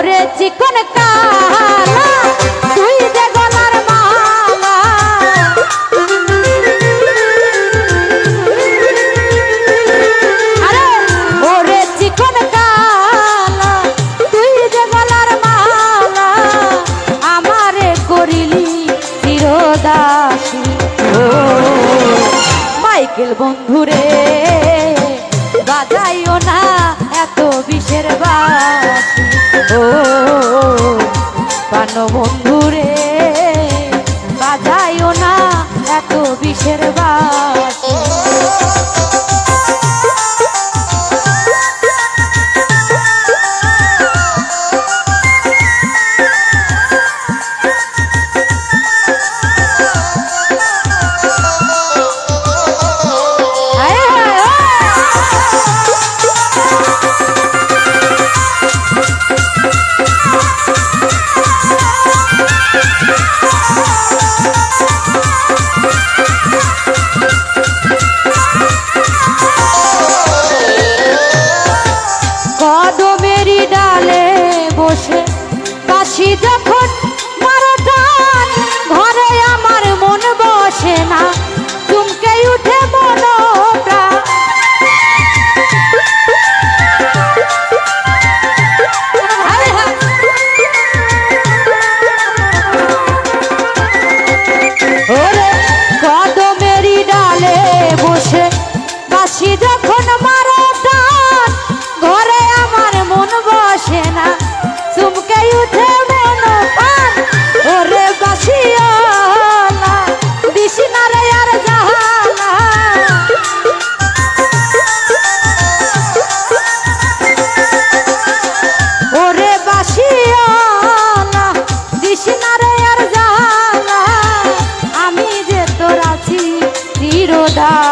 ওরে চিকন কালা, তুই যে গলার মালা। আরে ওরে চিকন কালা, তুই যে গলার মালা, আমারে করিলি মাইকেল বন্ধুরে খোদা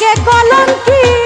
সে